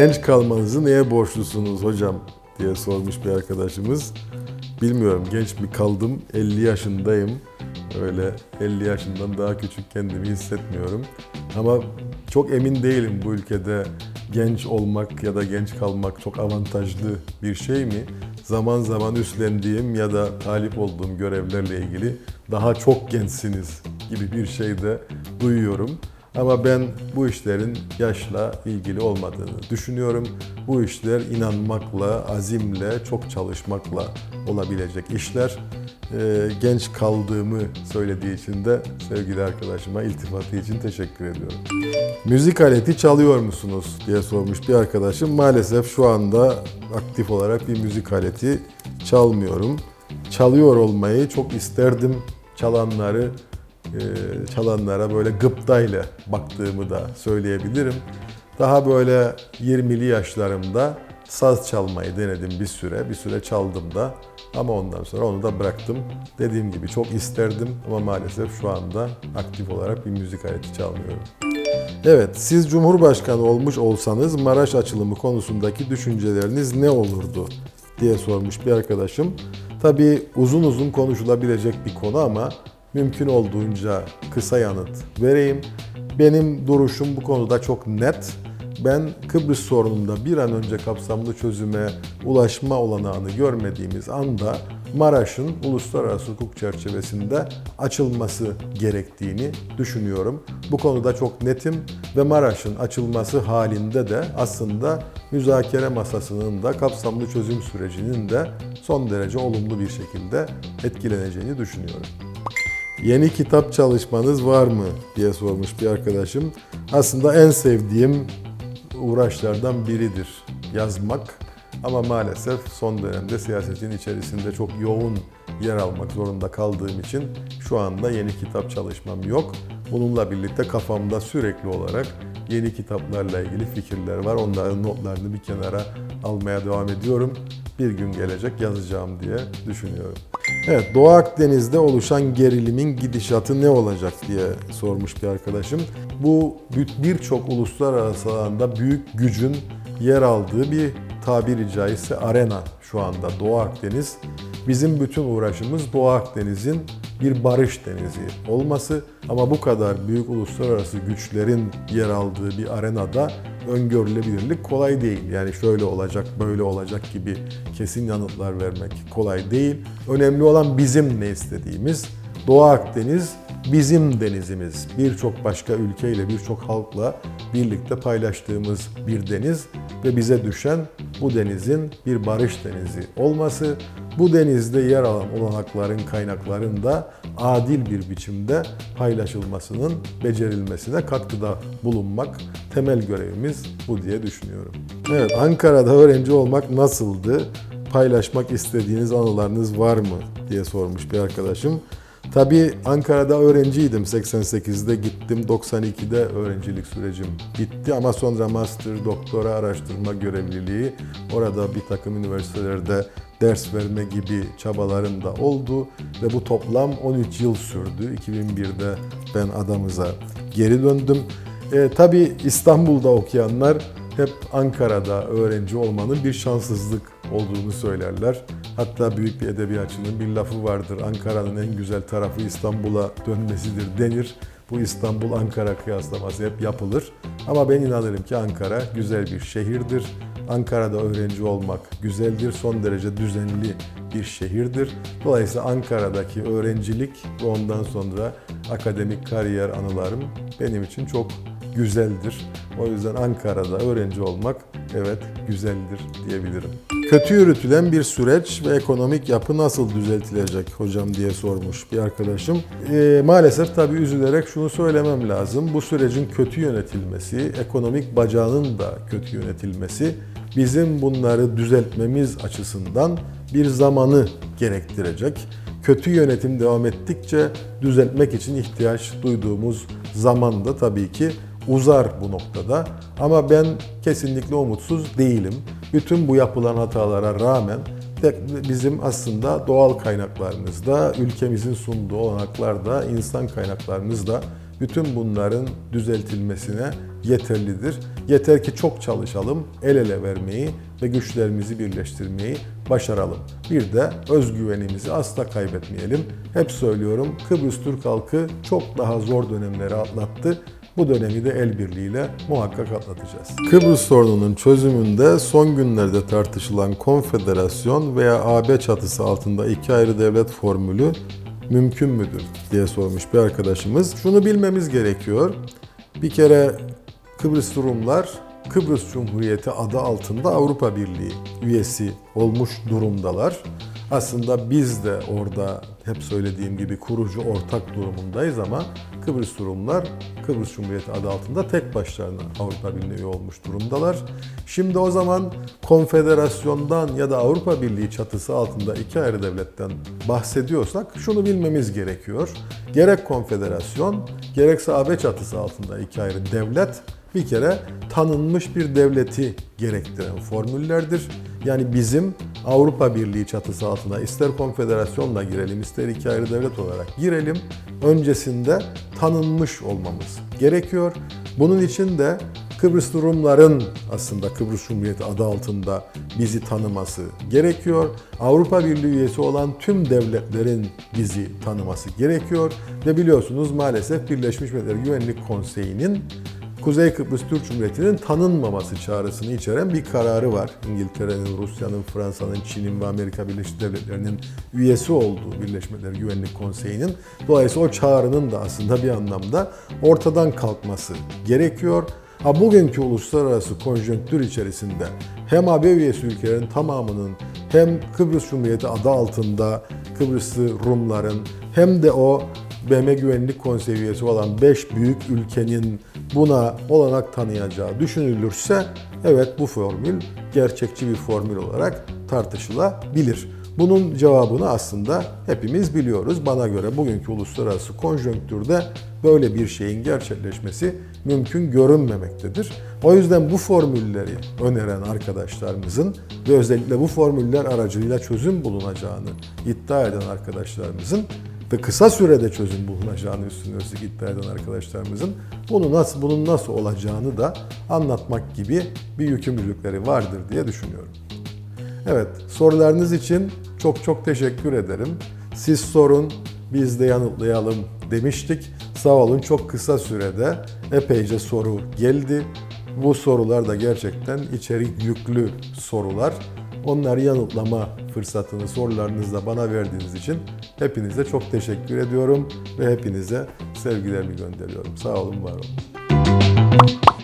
Genç kalmanızı neye borçlusunuz hocam diye sormuş bir arkadaşımız. Bilmiyorum genç mi kaldım 50 yaşındayım. Öyle 50 yaşından daha küçük kendimi hissetmiyorum. Ama çok emin değilim bu ülkede genç olmak ya da genç kalmak çok avantajlı bir şey mi? Zaman zaman üstlendiğim ya da talip olduğum görevlerle ilgili daha çok gençsiniz gibi bir şey de duyuyorum. Ama ben bu işlerin yaşla ilgili olmadığını düşünüyorum. Bu işler inanmakla, azimle, çok çalışmakla olabilecek işler. Ee, genç kaldığımı söylediği için de sevgili arkadaşıma iltifatı için teşekkür ediyorum. Müzik aleti çalıyor musunuz diye sormuş bir arkadaşım. Maalesef şu anda aktif olarak bir müzik aleti çalmıyorum. Çalıyor olmayı çok isterdim. Çalanları çalanlara böyle gıptayla baktığımı da söyleyebilirim. Daha böyle 20'li yaşlarımda saz çalmayı denedim bir süre. Bir süre çaldım da ama ondan sonra onu da bıraktım. Dediğim gibi çok isterdim ama maalesef şu anda aktif olarak bir müzik aleti çalmıyorum. Evet, siz Cumhurbaşkanı olmuş olsanız Maraş açılımı konusundaki düşünceleriniz ne olurdu diye sormuş bir arkadaşım. Tabii uzun uzun konuşulabilecek bir konu ama mümkün olduğunca kısa yanıt vereyim. Benim duruşum bu konuda çok net. Ben Kıbrıs sorununda bir an önce kapsamlı çözüme ulaşma olanağını görmediğimiz anda Maraş'ın uluslararası hukuk çerçevesinde açılması gerektiğini düşünüyorum. Bu konuda çok netim ve Maraş'ın açılması halinde de aslında müzakere masasının da kapsamlı çözüm sürecinin de son derece olumlu bir şekilde etkileneceğini düşünüyorum. Yeni kitap çalışmanız var mı diye sormuş bir arkadaşım. Aslında en sevdiğim uğraşlardan biridir yazmak. Ama maalesef son dönemde siyasetin içerisinde çok yoğun yer almak zorunda kaldığım için şu anda yeni kitap çalışmam yok. Bununla birlikte kafamda sürekli olarak yeni kitaplarla ilgili fikirler var. Onların notlarını bir kenara almaya devam ediyorum. Bir gün gelecek yazacağım diye düşünüyorum. Evet, Doğu Akdeniz'de oluşan gerilimin gidişatı ne olacak diye sormuş bir arkadaşım. Bu birçok uluslararası alanda büyük gücün yer aldığı bir tabiri caizse arena şu anda Doğu Akdeniz. Bizim bütün uğraşımız Doğu Akdeniz'in bir barış denizi olması ama bu kadar büyük uluslararası güçlerin yer aldığı bir arenada öngörülebilirlik kolay değil. Yani şöyle olacak, böyle olacak gibi kesin yanıtlar vermek kolay değil. Önemli olan bizim ne istediğimiz. Doğu Akdeniz bizim denizimiz. Birçok başka ülkeyle, birçok halkla birlikte paylaştığımız bir deniz ve bize düşen bu denizin bir barış denizi olması, bu denizde yer alan olanakların, kaynakların da adil bir biçimde paylaşılmasının becerilmesine katkıda bulunmak temel görevimiz bu diye düşünüyorum. Evet, Ankara'da öğrenci olmak nasıldı? Paylaşmak istediğiniz anılarınız var mı diye sormuş bir arkadaşım. Tabii Ankara'da öğrenciydim. 88'de gittim. 92'de öğrencilik sürecim bitti ama sonra master, doktora, araştırma görevliliği, orada bir takım üniversitelerde ders verme gibi çabalarım da oldu ve bu toplam 13 yıl sürdü. 2001'de ben adamıza geri döndüm. E, tabii İstanbul'da okuyanlar hep Ankara'da öğrenci olmanın bir şanssızlık olduğunu söylerler. Hatta büyük bir edebiyatçının bir lafı vardır. Ankara'nın en güzel tarafı İstanbul'a dönmesidir denir. Bu İstanbul-Ankara kıyaslaması hep yapılır. Ama ben inanırım ki Ankara güzel bir şehirdir. Ankara'da öğrenci olmak güzeldir, son derece düzenli bir şehirdir. Dolayısıyla Ankara'daki öğrencilik ve ondan sonra akademik kariyer anılarım benim için çok güzeldir. O yüzden Ankara'da öğrenci olmak evet güzeldir diyebilirim. Kötü yürütülen bir süreç ve ekonomik yapı nasıl düzeltilecek hocam diye sormuş bir arkadaşım. E, maalesef tabii üzülerek şunu söylemem lazım. Bu sürecin kötü yönetilmesi, ekonomik bacağının da kötü yönetilmesi bizim bunları düzeltmemiz açısından bir zamanı gerektirecek. Kötü yönetim devam ettikçe düzeltmek için ihtiyaç duyduğumuz zaman da tabii ki uzar bu noktada. Ama ben kesinlikle umutsuz değilim. Bütün bu yapılan hatalara rağmen bizim aslında doğal kaynaklarımızda, ülkemizin sunduğu olanaklarda, insan kaynaklarımızda bütün bunların düzeltilmesine yeterlidir. Yeter ki çok çalışalım, el ele vermeyi ve güçlerimizi birleştirmeyi başaralım. Bir de özgüvenimizi asla kaybetmeyelim. Hep söylüyorum Kıbrıs Türk halkı çok daha zor dönemleri atlattı. Bu dönemi de el birliğiyle muhakkak atlatacağız. Kıbrıs sorununun çözümünde son günlerde tartışılan konfederasyon veya AB çatısı altında iki ayrı devlet formülü mümkün müdür diye sormuş bir arkadaşımız. Şunu bilmemiz gerekiyor. Bir kere Kıbrıs Rumlar Kıbrıs Cumhuriyeti adı altında Avrupa Birliği üyesi olmuş durumdalar. Aslında biz de orada hep söylediğim gibi kurucu ortak durumundayız ama Kıbrıs Rumlar Kıbrıs Cumhuriyeti adı altında tek başlarına Avrupa Birliği olmuş durumdalar. Şimdi o zaman konfederasyondan ya da Avrupa Birliği çatısı altında iki ayrı devletten bahsediyorsak şunu bilmemiz gerekiyor. Gerek konfederasyon gerekse AB çatısı altında iki ayrı devlet bir kere tanınmış bir devleti gerektiren formüllerdir. Yani bizim Avrupa Birliği çatısı altına ister konfederasyonla girelim ister iki ayrı devlet olarak girelim. Öncesinde tanınmış olmamız gerekiyor. Bunun için de Kıbrıs Rumların aslında Kıbrıs Cumhuriyeti adı altında bizi tanıması gerekiyor. Avrupa Birliği üyesi olan tüm devletlerin bizi tanıması gerekiyor. Ve biliyorsunuz maalesef Birleşmiş Milletler Güvenlik Konseyi'nin Kuzey Kıbrıs Türk Cumhuriyeti'nin tanınmaması çağrısını içeren bir kararı var. İngiltere'nin, Rusya'nın, Fransa'nın, Çin'in ve Amerika Birleşik Devletleri'nin üyesi olduğu Birleşmiş Milletler Güvenlik Konseyi'nin. Dolayısıyla o çağrının da aslında bir anlamda ortadan kalkması gerekiyor. Ha bugünkü uluslararası konjonktür içerisinde hem AB üyesi ülkelerin tamamının hem Kıbrıs Cumhuriyeti adı altında Kıbrıslı Rumların hem de o BM Güvenlik Konseyi üyesi olan 5 büyük ülkenin buna olanak tanıyacağı düşünülürse evet bu formül gerçekçi bir formül olarak tartışılabilir. Bunun cevabını aslında hepimiz biliyoruz. Bana göre bugünkü uluslararası konjonktürde böyle bir şeyin gerçekleşmesi mümkün görünmemektedir. O yüzden bu formülleri öneren arkadaşlarımızın ve özellikle bu formüller aracılığıyla çözüm bulunacağını iddia eden arkadaşlarımızın ve kısa sürede çözüm bulunacağını üstüne üstlük iddia eden arkadaşlarımızın bunu nasıl bunun nasıl olacağını da anlatmak gibi bir yükümlülükleri vardır diye düşünüyorum. Evet, sorularınız için çok çok teşekkür ederim. Siz sorun, biz de yanıtlayalım demiştik. Sağ olun çok kısa sürede epeyce soru geldi. Bu sorular da gerçekten içerik yüklü sorular. Onları yanıtlama fırsatını sorularınızla bana verdiğiniz için hepinize çok teşekkür ediyorum ve hepinize sevgilerimi gönderiyorum. Sağ olun, var olun.